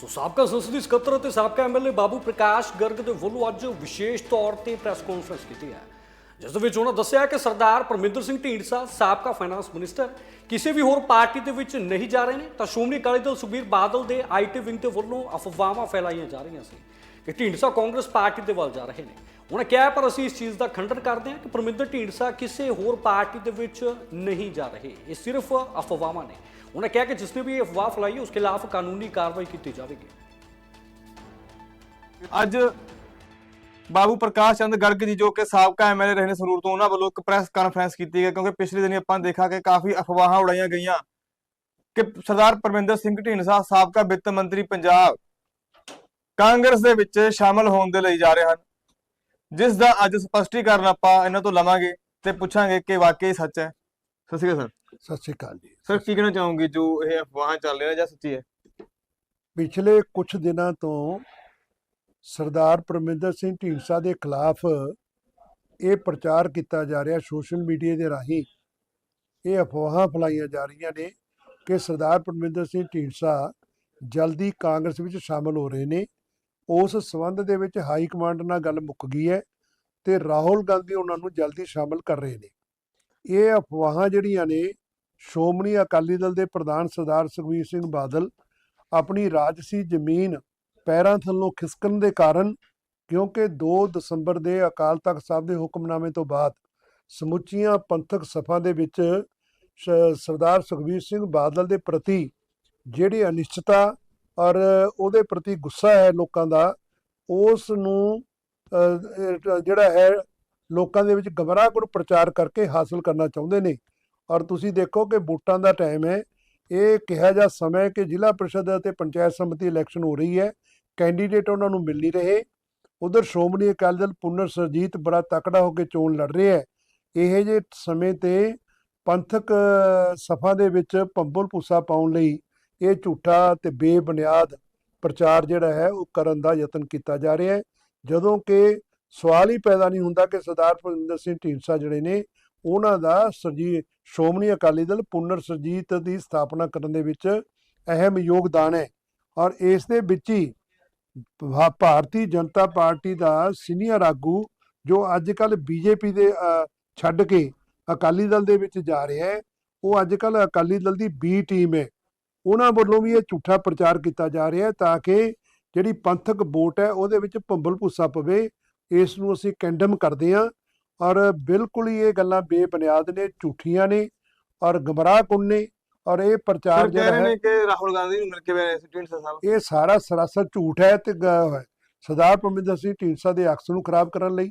ਸੋ ਸਾਬਕਾ ਸੰਸਦੀ ਸਕੱਤਰ ਅਤੇ ਸਾਬਕਾ ਐਮਐਲਏ ਬਾਬੂ ਪ੍ਰਕਾਸ਼ ਗਰਗ ਦੇ ਵੱਲੋਂ ਅੱਜ ਵਿਸ਼ੇਸ਼ ਤੌਰ ਤੇ ਪ੍ਰੈਸ ਕਾਨਫਰੰਸ ਕੀਤੀ ਹੈ। ਜਿਸ ਦੇ ਵਿੱਚ ਉਹਨਾਂ ਦੱਸਿਆ ਕਿ ਸਰਦਾਰ ਪਰਮਿੰਦਰ ਸਿੰਘ ਢੀਂਡਸਾ, ਸਾਬਕਾ ਫਾਈਨਾਂਸ ਮਿਨਿਸਟਰ ਕਿਸੇ ਵੀ ਹੋਰ ਪਾਰਟੀ ਦੇ ਵਿੱਚ ਨਹੀਂ ਜਾ ਰਹੇ ਨੇ, ਤਾਂ ਸ਼੍ਰੋਮਣੀ ਅਕਾਲੀ ਦਲ ਸੁਖਬੀਰ ਬਾਦਲ ਦੇ ਆਈਟੀ ਵਿੰਗ ਦੇ ਵੱਲੋਂ ਅਫਵਾਹਾਂ ਫੈਲਾਈਆਂ ਜਾ ਰਹੀਆਂ ਸੀ ਕਿ ਢੀਂਡਸਾ ਕਾਂਗਰਸ ਪਾਰਟੀ ਦੇ ਵੱਲ ਜਾ ਰਹੇ ਨੇ। ਉਹਨਾਂ ਕਿਹਾ, ਪਰ ਅਸੀਂ ਇਸ ਚੀਜ਼ ਦਾ ਖੰਡਨ ਕਰਦੇ ਹਾਂ ਕਿ ਪਰਮਿੰਦਰ ਢੀਂਡਸਾ ਕਿਸੇ ਹੋਰ ਪਾਰਟੀ ਦੇ ਵਿੱਚ ਨਹੀਂ ਜਾ ਰਹੇ। ਇਹ ਸਿਰਫ ਅਫਵਾਹਾਂ ਨੇ। ਉਹਨਾਂ ਕਿਹਾ ਕਿ ਜਿਸ ਨੇ ਵੀ ਇਹ ਅਫਵਾਹ ਫੈਲਾਈ ਹੈ ਉਸ ਖਿਲਾਫ ਕਾਨੂੰਨੀ ਕਾਰਵਾਈ ਕੀਤੀ ਅੱਜ ਬਾਬੂ ਪ੍ਰਕਾਸ਼ ਚੰਦ ਗਰਗ ਜੀ, ਜੋ ਕਿ ਸਾਬਕਾ ਐਮਐਲਏ ਰਹੇ ਨੇ ਸਰੂਰ ਤੋਂ, ਉਹਨਾਂ ਵੱਲੋਂ ਇੱਕ ਪ੍ਰੈਸ ਕਾਨਫਰੰਸ ਕੀਤੀ ਗਈ ਕਿਉਂਕਿ ਪਿਛਲੇ ਦਿਨੀ ਆਪਾਂ ਦੇਖਾ ਕਿ ਕਾਫੀ ਅਫਵਾਹਾਂ ਉਡਾਈਆਂ ਗਈਆਂ ਕਿ ਸਰਦਾਰ ਪਰਮਿੰਦਰ ਸਿੰਘ ਢੀਂਡਸਾ ਸਾਬਕਾ ਵਿੱਤ ਮੰਤਰੀ ਪੰਜਾਬ ਕਾਂਗਰਸ ਦੇ ਵਿੱਚ ਸ਼ਾਮਲ ਹੋਣ ਦੇ ਲਈ ਜਾ ਰਹੇ ਹਨ। ਜਿਸ ਦਾ ਅੱਜ ਸਪਸ਼ਟੀਕਰਨ ਆਪਾਂ ਇਹਨਾਂ ਤੋਂ ਲਵਾਂਗੇ ਤੇ ਪੁੱਛਾਂਗੇ ਕਿ ਵਾਕਈ ਸੱਚ ਹੈ। ਸਤਿ ਸ਼੍ਰੀ ਅਕਾਲ ਸਰ। ਸਤਿ ਸ਼੍ਰੀ ਅਕਾਲ ਜੀ ਸਰ ਕੀ ਕਹਿਣਾ ਚਾਹੋਗੇ? ਜੋ ਇਹ ਅਫਵਾਹਾਂ ਚੱਲ ਰਹੀਆਂ ਜਾਂ ਸੱਚੀ ਹੈ? ਪਿਛਲੇ ਕੁਝ ਦਿਨਾਂ ਤੋਂ ਸਰਦਾਰ ਪਰਮਿੰਦਰ ਸਿੰਘ ਢੀਂਡਸਾ ਦੇ ਖਿਲਾਫ ਇਹ ਪ੍ਰਚਾਰ ਕੀਤਾ ਜਾ ਰਿਹਾ ਸੋਸ਼ਲ ਮੀਡੀਆ ਦੇ ਰਾਹੀਂ। ਇਹ ਅਫਵਾਹਾਂ ਫੈਲਾਈਆਂ ਜਾ ਰਹੀਆਂ ਨੇ ਕਿ ਸਰਦਾਰ ਪਰਮਿੰਦਰ ਸਿੰਘ ਢੀਂਡਸਾ ਜਲਦੀ ਕਾਂਗਰਸ ਵਿੱਚ ਸ਼ਾਮਲ ਹੋ ਰਹੇ ਨੇ। ਉਸ ਸਬੰਧ ਦੇ ਵਿੱਚ ਹਾਈ ਕਮਾਂਡ ਨਾਲ ਗੱਲ ਮੁੱਕ ਗਈ ਹੈ ਤੇ ਰਾਹੁਲ ਗਾਂਧੀ ਉਹਨਾਂ ਨੂੰ ਜਲਦੀ ਸ਼ਾਮਲ ਕਰ ਰਹੇ ਨੇ। ਇਹ ਅਫਵਾਹਾਂ ਜਿਹੜੀਆਂ ਨੇ ਸ਼੍ਰੋਮਣੀ ਅਕਾਲੀ ਦਲ ਦੇ ਪ੍ਰਧਾਨ ਸਰਦਾਰ ਸੁਖਬੀਰ ਸਿੰਘ ਬਾਦਲ ਆਪਣੀ ਰਾਜਸੀ ਜ਼ਮੀਨ ਪੈਰਾਂ ਥੱਲੋਂ ਖਿਸਕਣ ਦੇ ਕਾਰਨ ਕਿਉਂਕਿ 2 ਦਸੰਬਰ ਦੇ ਅਕਾਲ ਤਖਤ ਸਾਹਿਬ ਦੇ ਹੁਕਮਨਾਮੇ ਤੋਂ ਬਾਅਦ ਸਮੁੱਚੀਆਂ ਪੰਥਕ ਸਫਾ ਦੇ ਵਿੱਚ ਸਰਦਾਰ ਸੁਖਬੀਰ ਸਿੰਘ ਬਾਦਲ ਦੇ ਪ੍ਰਤੀ ਜਿਹੜੀ ਅਨਿਸ਼ਚਿਤਤਾ ਔਰ ਉਹਦੇ ਪ੍ਰਤੀ ਗੁੱਸਾ ਹੈ ਲੋਕਾਂ ਦਾ ਉਸ ਨੂੰ ਜਿਹੜਾ ਹੈ, ਲੋਕਾਂ ਦੇ ਵਿੱਚ ਗਮਰਾਹਕੁਨ ਪ੍ਰਚਾਰ ਕਰਕੇ ਹਾਸਲ ਕਰਨਾ ਚਾਹੁੰਦੇ ਨੇ। ਔਰ ਤੁਸੀਂ ਦੇਖੋ ਕਿ ਵੋਟਾਂ ਦਾ ਟਾਈਮ ਹੈ। ਇਹ ਕਿਹਾ ਜਾ ਸਮਾਂ ਕਿ ਜ਼ਿਲ੍ਹਾ ਪ੍ਰੀਸ਼ਦ ਅਤੇ ਪੰਚਾਇਤ ਸਮਿਤੀ ਇਲੈਕਸ਼ਨ ਹੋ ਰਹੀ ਹੈ। ਕੈਂਡੀਡੇਟ ਉਹਨਾਂ ਨੂੰ ਮਿਲ ਨਹੀਂ ਰਹੇ। ਉਧਰ ਸ਼੍ਰੋਮਣੀ ਅਕਾਲੀ ਦਲ ਪੁਨਰ ਸਰਜੀਤ ਬੜਾ ਤਕੜਾ ਹੋ ਕੇ ਚੋਣ ਲੜ ਰਿਹਾ ਹੈ। ਇਹ ਜੇ ਸਮੇਂ ਤੇ ਪੰਥਕ ਅ, ਦੇ ਵਿੱਚ ਪੰਬਲ ਭੂਸਾ ਪਾਉਣ ਲਈ ਇਹ ਝੂਠਾ ਤੇ ਬੇਬੁਨਿਆਦ ਪ੍ਰਚਾਰ ਜਿਹੜਾ ਹੈ ਉਹ ਕਰਨ ਦਾ ਯਤਨ ਕੀਤਾ ਜਾ ਰਿਹਾ ਹੈ। ਜਦੋਂ ਕਿ ਸਵਾਲ ਹੀ ਪੈਦਾ ਨਹੀਂ ਹੁੰਦਾ ਕਿ ਸਰਦਾਰ ਭੁਪਿੰਦਰ ਸਿੰਘ ਢੀਂਡਸਾ ਜਿਹੜੇ ਨੇ ਉਹਨਾਂ ਦਾ ਸਰਜੀ, ਸ਼੍ਰੋਮਣੀ ਅਕਾਲੀ ਦਲ ਪੁਨਰ ਸਰਜੀਤ ਦੀ ਸਥਾਪਨਾ ਕਰਨ ਦੇ ਵਿੱਚ ਅਹਿਮ ਯੋਗਦਾਨ ਹੈ ਔਰ ਇਸ ਦੇ ਵਿੱਚ ਹੀ ਭਾਰਤੀ ਜਨਤਾ ਪਾਰਟੀ ਦਾ ਸੀਨੀਅਰ ਆਗੂ ਜੋ ਅੱਜ ਕੱਲ ਬੀਜੇਪੀ ਦੇ ਛੱਡ ਕੇ ਅਕਾਲੀ ਦਲ ਦੇ ਵਿੱਚ ਜਾ ਰਿਹਾ ਹੈ, ਉਹ ਅੱਜ ਕੱਲ ਅਕਾਲੀ ਦਲ ਦੀ ਬੀ ਟੀਮ ਹੈ। ਉਹਨਾਂ ਵੱਲੋਂ ਵੀ ਇਹ ਝੂਠਾ ਪ੍ਰਚਾਰ ਕੀਤਾ ਜਾ ਰਿਹਾ ਹੈ ਤਾਂ ਕਿ ਜਿਹੜੀ ਪੰਥਕ ਵੋਟ ਹੈ ਉਹਦੇ ਵਿੱਚ ਭੰਬਲ ਭੂਸਾ ਪਵੇ, ਇਸ ਨੂੰ ਅਸੀਂ ਕੈਂਡਮ ਕਰਦੇ ਹਾਂ। ਔਰ ਬਿਲਕੁਲ ਹੀ ਇਹ ਗੱਲਾਂ ਬੇਬੁਨਿਆਦ ਨੇ ਝੂਠੀਆਂ ਨੇ ਔਰ ਗਮਰਾਹਕੁਨ ਨੇ ਔਰ ਇਹ ਪ੍ਰਚਾਰ ਜਿਹੜਾ ਹੈ ਨੇ ਕਿ ਰਾਹੁਲ ਗਾਂਧੀ ਨੂੰ ਮਿਲ ਕੇ ਢੀਂਡਸਾ ਸਾਹਿਬ। ਇਹ ਸਾਰਾ ਸਰਾਸਰ ਝੂਠ ਹੈ ਤੇ ਸਰਦਾਰ ਪਰਮਿੰਦਰ ਸਿੰਘ ਢੀਂਡਸਾ ਦੇ ਅਕਸ ਨੂੰ ਖਰਾਬ ਕਰਨ ਲਈ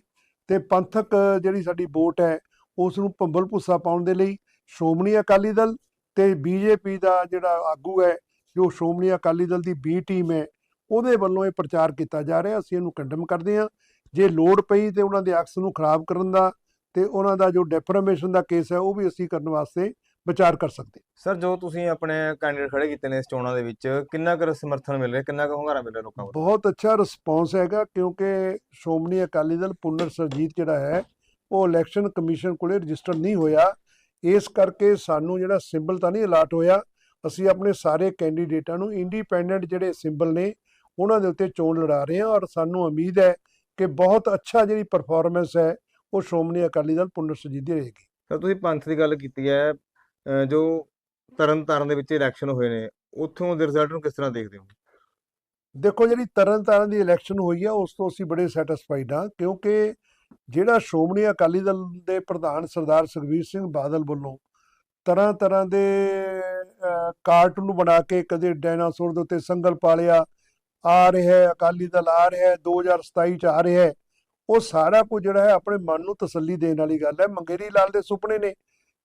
ਤੇ ਪੰਥਕ ਜਿਹੜੀ ਸਾਡੀ ਵੋਟ ਹੈ ਉਸ ਨੂੰ ਭੰਬਲ ਭੁੱਸਾ ਪਾਉਣ ਦੇ ਲਈ ਸ਼੍ਰੋਮਣੀ ਅਕਾਲੀ ਦਲ ਤੇ ਬੀਜੇਪੀ ਦਾ ਜਿਹੜਾ ਆਗੂ ਹੈ ਜੋ ਸ਼੍ਰੋਮਣੀ ਅਕਾਲੀ ਦਲ ਦੀ ਬੀ ਟੀਮ ਹੈ ਉਹਦੇ ਵੱਲੋਂ ਇਹ ਪ੍ਰਚਾਰ ਕੀਤਾ ਜਾ ਰਿਹਾ ਅਸੀਂ ਇਹਨੂੰ ਕੰਡਮ ਕਰਦੇ ਹਾਂ। ਜੇ ਲੋੜ ਪਈ ਤੇ ਉਹਨਾਂ ਦੇ ਅਕਸ ਨੂੰ ਖਰਾਬ ਕਰਨ ਦਾ ਤੇ ਉਹਨਾਂ ਦਾ ਜੋ ਡੈਫਰਮੇਸ਼ਨ ਦਾ ਕੇਸ ਹੈ ਉਹ ਵੀ ਅਸੀਂ ਕਰਨ ਵਾਸਤੇ ਵਿਚਾਰ ਕਰ ਸਕਦੇ। ਸਰ ਜੋ ਤੁਸੀਂ ਆਪਣੇ ਕੈਂਡੀਡੇਟ ਖੜੇ ਕੀਤੇ ਨੇ ਇਸ ਚੋਣਾਂ ਦੇ ਵਿੱਚ ਕਿੰਨਾ ਕੁ ਸਮਰਥਨ ਮਿਲ ਰਿਹਾ? ਕਿੰਨਾ ਕੁ ਹੁੰਗਾਰਾ ਮਿਲ ਰਿਹਾ ਲੋਕਾਂ ਵੱਲੋਂ? ਬਹੁਤ ਅੱਛਾ ਰਿਸਪੌਂਸ ਹੈਗਾ ਕਿਉਂਕਿ ਸ਼੍ਰੋਮਣੀ ਅਕਾਲੀ ਦਲ ਪੁਨਰ ਸਰਜੀਤ ਜਿਹੜਾ ਹੈ ਉਹ ਇਲੈਕਸ਼ਨ ਕਮਿਸ਼ਨ ਕੋਲੇ ਰਜਿਸਟਰ ਨਹੀਂ ਹੋਇਆ। ਇਸ ਕਰਕੇ ਸਾਨੂੰ ਜਿਹੜਾ ਸਿੰਬਲ ਤਾਂ ਨਹੀਂ ਅਲਾਟ ਹੋਇਆ ਅਸੀਂ ਆਪਣੇ ਸਾਰੇ ਕੈਂਡੀਡੇਟਾਂ ਨੂੰ ਇੰਡੀਪੈਂਡੈਂਟ ਜਿਹੜੇ ਸਿੰਬਲ ਨੇ ਉਹਨਾਂ ਦੇ ਉੱਤੇ ਚੋਣ ਲੜਾ ਰਹੇ ਹਾਂ ਔਰ ਸਾਨੂੰ ਉਮੀਦ ਹੈ ਕਿ ਬਹੁਤ ਅੱਛਾ ਜਿਹੜੀ ਪਰਫਾਰਮੈਂਸ ਹੈ ਉਹ ਸ਼੍ਰੋਮਣੀ ਅਕਾਲੀ ਦਲ ਪੁਨਰ ਸਰਜੀਤ ਦੀ ਰਹੇਗੀ। ਸਰ ਤੁਸੀਂ ਪੰਥ ਦੀ ਗੱਲ ਕੀਤੀ ਹੈ ਜੋ ਤਰਨ ਤਾਰਨ ਦੇ ਵਿੱਚ ਇਲੈਕਸ਼ਨ ਹੋਏ ਨੇ ਉੱਥੋਂ ਦੇ ਰਿਜ਼ਲਟ ਨੂੰ ਕਿਸ ਤਰ੍ਹਾਂ ਦੇਖਦੇ ਹੋ? ਦੇਖੋ ਜਿਹੜੀ ਤਰਨ ਤਾਰਨ ਦੀ ਇਲੈਕਸ਼ਨ ਹੋਈ ਹੈ ਉਸ ਤੋਂ ਅਸੀਂ ਬੜੇ ਸੈਟੀਸਫਾਈਡ ਹਾਂ ਕਿਉਂਕਿ ਜਿਹੜਾ ਸ਼੍ਰੋਮਣੀ ਅਕਾਲੀ ਦਲ ਦੇ ਪ੍ਰਧਾਨ ਸਰਦਾਰ ਸੁਖਬੀਰ ਸਿੰਘ ਬਾਦਲ ਵੱਲੋਂ ਤਰ੍ਹਾਂ ਤਰ੍ਹਾਂ ਦੇ ਕਾਰਟੂਨ ਬਣਾ ਕੇ ਕਦੇ ਡਾਇਨਾਸੌਰ ਦੇ ਉੱਤੇ ਸੰਗਲ ਪਾਲਿਆ ਆ ਰਿਹਾ ਹੈ, ਅਕਾਲੀ ਦਲ ਆ ਰਿਹਾ ਹੈ 2027 ਚ ਆ ਰਿਹਾ ਹੈ। ਉਹ ਸਾਰਾ ਕੁਝ ਜਿਹੜਾ ਹੈ ਆਪਣੇ ਮਨ ਨੂੰ ਤਸੱਲੀ ਦੇਣ ਵਾਲੀ ਗੱਲ ਹੈ। ਮੰਗੇਰੀ ਲਾਲ ਦੇ ਸੁਪਨੇ ਨੇ,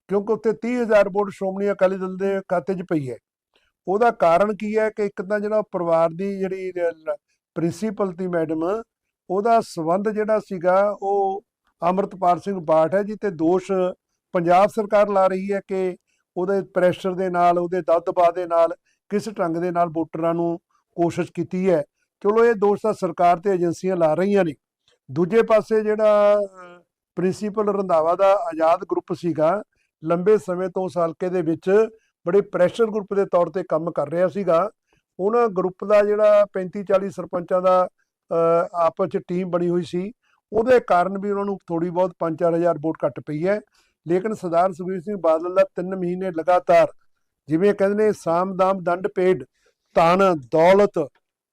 ਕਿਉਂਕਿ ਉੱਤੇ 30000 ਵੋਟ ਸ਼੍ਰੋਮਣੀ ਅਕਾਲੀ ਦਲ ਦੇ ਖਾਤੇ 'ਚ ਪਈ ਹੈ। ਉਹਦਾ ਕਾਰਨ ਕੀ ਹੈ ਕਿ ਇੱਕ ਤਾਂ ਜਿਹੜਾ ਪਰਿਵਾਰ ਦੀ ਜਿਹੜੀ ਪ੍ਰਿੰਸੀਪਲ ਤੀ ਮੈਡਮ, ਉਹਦਾ ਸਬੰਧ ਜਿਹੜਾ ਸੀਗਾ, ਉਹ ਅਮਰਤਪਾਲ ਸਿੰਘ ਬਾਠ ਹੈ ਜੀ ਤੇ ਦੋਸ਼ ਪੰਜਾਬ ਸਰਕਾਰ ਲਾ ਰਹੀ ਹੈ ਕਿ ਉਹਦੇ ਪ੍ਰੈਸ਼ਰ ਦੇ ਨਾਲ, ਉਹਦੇ ਦਬਦਬਾ ਦੇ ਨਾਲ, ਕਿਸ ਢੰਗ ਦੇ ਨਾਲ ਵੋਟਰਾਂ ਨੂੰ ਕੋਸ਼ਿਸ਼ ਕੀਤੀ ਹੈ। ਚਲੋ ਇਹ ਦੋਸ਼ ਤਾਂ ਸਰਕਾਰ ਤੇ ਏਜੰਸੀਆਂ ਲਾ ਰਹੀਆਂ ਨੇ। ਦੂਜੇ ਪਾਸੇ ਜਿਹੜਾ ਪ੍ਰਿੰਸੀਪਲ ਰੰਧਾਵਾ ਦਾ ਆਜ਼ਾਦ ਗਰੁੱਪ ਸੀਗਾ, ਲੰਬੇ ਸਮੇਂ ਤੋਂ ਉਸ ਹਲਕੇ ਦੇ ਵਿੱਚ ਬੜੇ ਪ੍ਰੈਸ਼ਰ ਗਰੁੱਪ ਦੇ ਤੌਰ ਤੇ ਕੰਮ ਕਰ ਰਿਹਾ ਸੀਗਾ। ਉਹਨਾਂ ਗਰੁੱਪ ਦਾ ਜਿਹੜਾ 35 40 ਸਰਪੰਚਾਂ ਦਾ ਆਪਸ ਚ ਟੀਮ ਬਣੀ ਹੋਈ ਸੀ। ਉਹਦੇ ਕਾਰਨ ਵੀ ਉਹਨਾਂ ਨੂੰ ਥੋੜੀ ਬਹੁਤ 5-4000 ਵੋਟ ਘੱਟ ਪਈ ਹੈ। ਲੇਕਿਨ ਸਰਦਾਰ ਸੁਖਬੀਰ ਸਿੰਘ ਬਾਦਲ ਦਾ 3 ਮਹੀਨੇ ਲਗਾਤਾਰ ਜਿਵੇਂ ਕਹਿੰਦੇ ਨੇ ਸਾਮ ਦਾਮ ਦੰਡ ਪੇਡ ਧਨ ਦੌਲਤ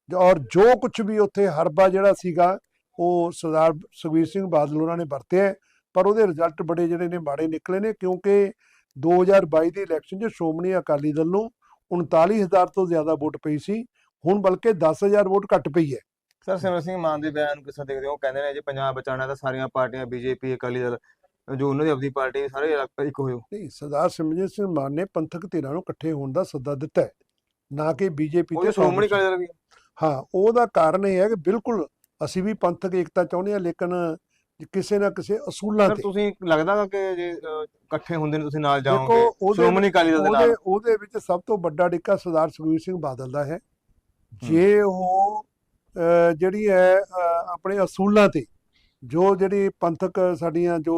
ਔਰ ਜੋ ਕੁਝ ਵੀ ਉੱਥੇ ਹਰਬਾ ਜਿਹੜਾ ਸੀਗਾ ਉਹ ਸਰਦਾਰ ਸੁਖਬੀਰ ਸਿੰਘ ਬਾਦਲ ਉਹਨਾਂ ਨੇ ਵਰਤਿਆ। ਪਰ ਉਹਦੇ ਰਿਜ਼ਲਟ ਬੜੇ ਜਿਹੜੇ ਨੇ ਮਾੜੇ ਨਿਕਲੇ ਨੇ ਕਿਉਂਕਿ 2022 ਦੀ ਇਲੈਕਸ਼ਨ 'ਚ ਸ਼੍ਰੋਮਣੀ ਅਕਾਲੀ ਦਲ ਨੂੰ 39000 ਤੋਂ ਜ਼ਿਆਦਾ ਵੋਟ ਪਈ ਸੀ ਹੁਣ ਬਲਕਿ 10000 ਵੋਟ ਘੱਟ ਪਈ ਹੈ। ਸਰ ਸਿਮਰਨ ਸਿੰਘ ਮਾਨ ਦੇ ਬਿਆਨ ਕਿਸ ਦੇਖਦੇ ਹੋ? ਉਹ ਕਹਿੰਦੇ ਨੇ ਜੇ ਪੰਜਾਬ ਬਚਾਉਣਾ ਤਾਂ ਸਾਰੀਆਂ ਪਾਰਟੀਆਂ ਬੀਜੇਪੀ ਅਕਾਲੀ ਦਲ ਜੋ ਉਹਨਾਂ ਦੀ ਆਪਣੀ ਪਾਰਟੀ ਸਾਰੇ ਇੱਕ ਹੋਇਓ ਨਹੀਂ ਸਰਦਾਰ ਸਿਮਰਜੀਤ ਸਿੰਘ ਮਾਨ ਨੇ ਪੰਥਕ ਧਿਰਾਂ ਨੂੰ ਇਕੱਠੇ ਹੋਣ ਦਾ ਸੱਦਾ ਦਿੱਤਾ ਹੈ। ਨਾ ਕਿ ਬੀਜੇਪੀ ਤੇ ਸ਼੍ਰੋਮਣੀ। ਅਕਾਲੀ ਦਲ ਵੀ ਹੈ। ਉਹਦਾ ਕਾਰਨ ਇਹ ਹੈ ਕਿ ਬਿਲਕੁਲ ਅਸੀਂ ਵੀ ਪੰਥਕ ਏਕਤਾ ਚਾਹੁੰਦੇ ਹਾਂ ਲੇਕਿਨ ਕਿਸੇ ਨਾ ਕਿਸੇ ਅਸੂਲਾਂ ਤੇ। ਤੁਸੀਂ ਲੱਗਦਾ ਕਿ ਜੇ ਇਕੱਠੇ ਹੁੰਦੇ ਨੇ ਤੁਸੀਂ ਨਾਲ ਜਾਓਗੇ? ਸ਼੍ਰੋਮਣੀ ਅਕਾਲੀ ਦਲ ਦੇ ਉਹਦੇ ਨਾਲ। ਉਹਦੇ ਵਿੱਚ ਸਭ ਤੋਂ ਵੱਡਾ ਡਿੱਕਾ ਸਰਦਾਰ ਸੁਖਬੀਰ ਸਿੰਘ ਬਾਦਲ ਦਾ ਹੈ। ਜੇ ਉਹ ਜਿਹੜੀ ਹੈ ਆਪਣੇ ਅਸੂਲਾਂ ਤੇ ਜੋ ਜਿਹੜੀ ਪੰਥਕ ਸਾਡੀਆਂ ਜੋ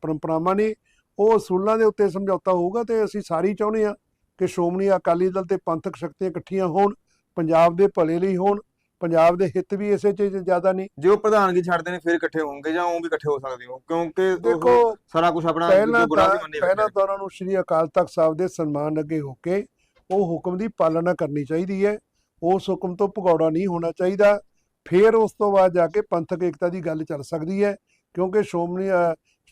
ਪਰੰਪਰਾਵਾਂ ਨੇ ਉਹ ਅਸੂਲਾਂ ਦੇ ਉੱਤੇ ਸਮਝੌਤਾ ਹੋਊਗਾ ਤੇ ਅਸੀਂ ਸਾਰੀ ਚਾਹੁੰਦੇ ਹਾਂ ਕਿ ਸ਼੍ਰੋਮਣੀ ਅਕਾਲੀ ਦਲ ਤੇ ਪੰਥਕ ਸ਼ਕਤੀਆਂ ਇਕੱਠੀਆਂ ਹੋਣ ਪੰਜਾਬ ਦੇ ਭਲੇ ਲਈ ਹੋਣ ਪੰਜਾਬ ਦੇ ਹਿੱਤ ਵੀ ਇਸੇ ਚ ਜ਼ਿਆਦਾ ਨਹੀਂ। ਜੇ ਉਹ ਪ੍ਰਧਾਨਗੀ ਛੱਡਦੇ ਨੇ ਫਿਰ ਇਕੱਠੇ ਹੋਣਗੇ ਜਾਂ ਉਹ ਵੀ ਇਕੱਠੇ ਹੋ ਸਕਦੇ ਹੋ? ਕਿਉਂਕਿ ਦੇਖੋ ਸਾਰਾ ਕੁਝ ਆਪਣਾ ਪਹਿਲਾਂ ਪਹਿਲਾਂ ਤਾਂ ਉਹਨਾਂ ਨੂੰ ਸ੍ਰੀ ਅਕਾਲ ਤਖਤ ਸਾਹਿਬ ਦੇ ਸਨਮਾਨ ਅੱਗੇ ਹੋ ਕੇ ਉਹ ਹੁਕਮ ਦੀ ਪਾਲਣਾ ਕਰਨੀ ਚਾਹੀਦੀ ਹੈ। ਉਸ ਹੁਕਮ ਤੋਂ ਭਗੌੜਾ ਨਹੀਂ ਹੋਣਾ ਚਾਹੀਦਾ। ਫਿਰ ਉਸ ਤੋਂ ਬਾਅਦ ਜਾ ਕੇ ਪੰਥਕ ਏਕਤਾ ਦੀ ਗੱਲ ਚੱਲ ਸਕਦੀ ਹੈ ਕਿਉਂਕਿ ਸ਼੍ਰੋਮਣੀ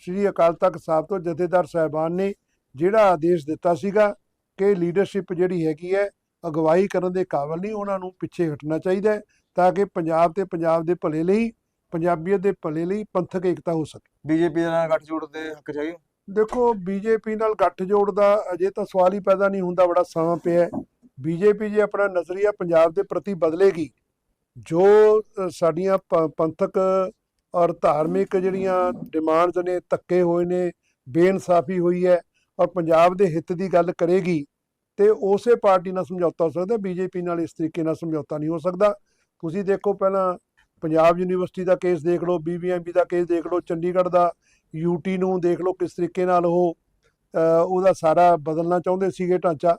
ਸ੍ਰੀ ਅਕਾਲ ਤਖਤ ਸਾਹਿਬ ਤੋਂ ਜਥੇਦਾਰ ਸਾਹਿਬਾਨ ਨੇ ਜਿਹੜਾ ਆਦੇਸ਼ ਦਿੱਤਾ ਸੀਗਾ ਕਿ ਲੀਡਰਸ਼ਿਪ ਜਿਹੜੀ ਹੈਗੀ ਹੈ ਅਗਵਾਈ ਕਰਨ ਦੇ ਕਾਬਿਲ ਨਹੀਂ ਉਹਨਾਂ ਨੂੰ ਪਿੱਛੇ ਹਟਣਾ ਚਾਹੀਦਾ ਹੈ ਤਾਂ ਕਿ ਪੰਜਾਬ ਤੇ ਪੰਜਾਬ ਦੇ ਭਲੇ ਲਈ ਪੰਜਾਬੀਅਤ ਦੇ ਭਲੇ ਲਈ ਪੰਥਕ ਏਕਤਾ ਹੋ ਸਕੇ। ਬੀਜੇਪੀ ਦੇ ਨਾਲ ਗੱਠਜੋੜ ਦੇ ਹੱਕ ਚਾਹੀਏ ਦੇਖੋ ਬੀਜੇਪੀ ਨਾਲ ਗੱਠਜੋੜ ਦਾ ਅਜੇ ਤਾਂ ਸਵਾਲ ਹੀ ਪੈਦਾ ਨਹੀਂ ਹੁੰਦਾ ਬੜਾ ਸਮਾਂ ਪਿਆ ਬੀਜੇਪੀ ਜੇ ਆਪਣਾ ਨਜ਼ਰੀਆ ਪੰਜਾਬ ਦੇ ਪ੍ਰਤੀ ਬਦਲੇਗੀ ਜੋ ਸਾਡੀਆਂ ਪੰਥਕ ਔਰ ਧਾਰਮਿਕ ਜਿਹੜੀਆਂ ਡਿਮਾਂਡਸ ਨੇ ਧੱਕੇ ਹੋਏ ਨੇ ਬੇਇਨਸਾਫੀ ਹੋਈ ਹੈ ਔਰ ਪੰਜਾਬ ਦੇ ਹਿੱਤ ਦੀ ਗੱਲ ਕਰੇਗੀ ਤੇ ਉਸੇ ਪਾਰਟੀ ਨਾਲ ਸਮਝੌਤਾ ਹੋ ਸਕਦਾ, ਬੀਜੇਪੀ ਨਾਲ ਇਸ ਤਰੀਕੇ ਨਾਲ ਸਮਝੌਤਾ ਨਹੀਂ ਹੋ ਸਕਦਾ। ਤੁਸੀਂ ਦੇਖੋ ਪਹਿਲਾਂ ਪੰਜਾਬ ਯੂਨੀਵਰਸਿਟੀ ਦਾ ਕੇਸ ਦੇਖ ਲਓ ਬੀਬੀਐਮਬੀ ਦਾ ਕੇਸ ਦੇਖ ਲਓ, ਚੰਡੀਗੜ੍ਹ ਦਾ ਯੂਟੀ ਨੂੰ ਦੇਖ ਲਓ ਕਿਸ ਤਰੀਕੇ ਨਾਲ ਉਹ ਉਹਦਾ ਸਾਰਾ ਬਦਲਣਾ ਚਾਹੁੰਦੇ ਸੀਗੇ ਢਾਂਚਾ।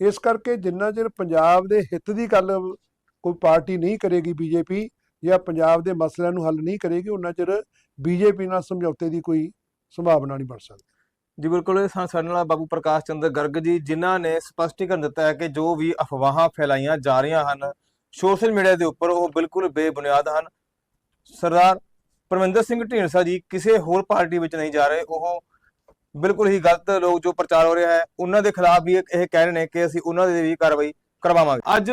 ਇਸ ਕਰਕੇ ਜਿੰਨਾ ਚਿਰ ਪੰਜਾਬ ਦੇ ਹਿੱਤ ਦੀ ਗੱਲ ਕੋਈ ਪਾਰਟੀ ਨਹੀਂ ਕਰੇਗੀ ਬੀਜੇਪੀ ਜਾਂ ਪੰਜਾਬ ਦੇ ਮਸਲਿਆਂ ਨੂੰ ਹੱਲ ਨਹੀਂ ਕਰੇਗੀ ਉਹਨਾਂ ਚਿਰ ਬੀਜੇਪੀ ਨਾਲ ਸਮਝੌਤੇ ਦੀ ਕੋਈ ਸੰਭਾਵਨਾ ਨਹੀਂ ਬਣ ਸਕਦੀ। ਜੀ ਬਿਲਕੁਲ ਸਾਡੇ ਨਾਲ ਬਾਬੂ ਪ੍ਰਕਾਸ਼ ਚੰਦਰ ਗਰਗ ਜੀ, ਜਿਨ੍ਹਾਂ ਨੇ ਸਪਸ਼ਟੀਕਰਨ ਦਿੱਤਾ ਹੈ ਕਿ ਜੋ ਵੀ ਅਫਵਾਹਾਂ ਫੈਲਾਈਆਂ ਜਾ ਰਹੀਆਂ ਹਨ, ਸੋਸ਼ਲ ਮੀਡੀਆ ਦੇ ਉੱਪਰ ਉਹ ਬਿਲਕੁਲ ਬੇਬੁਨਿਆਦ ਹਨ। ਸਰਦਾਰ ਪਰਮਿੰਦਰ ਸਿੰਘ ਢੀਂਡਸਾ ਜੀ ਕਿਸੇ ਹੋਰ ਪਾਰਟੀ ਵਿੱਚ ਨਹੀਂ ਜਾ ਰਹੇ, ਉਹ ਬਿਲਕੁਲ ਹੀ ਗਲਤ ਲੋਕ ਜੋ ਪ੍ਰਚਾਰ ਹੋ ਰਿਹਾ ਹੈ, ਉਹਨਾਂ ਦੇ ਖਿਲਾਫ ਵੀ ਇਹ ਇਹ ਕਹਿ ਰਹੇ ਨੇ ਕਿ ਅਸੀਂ ਉਹਨਾਂ ਦੇ ਵੀ ਕਾਰਵਾਈ ਕਰਵਾਵਾਂਗੇ। ਅੱਜ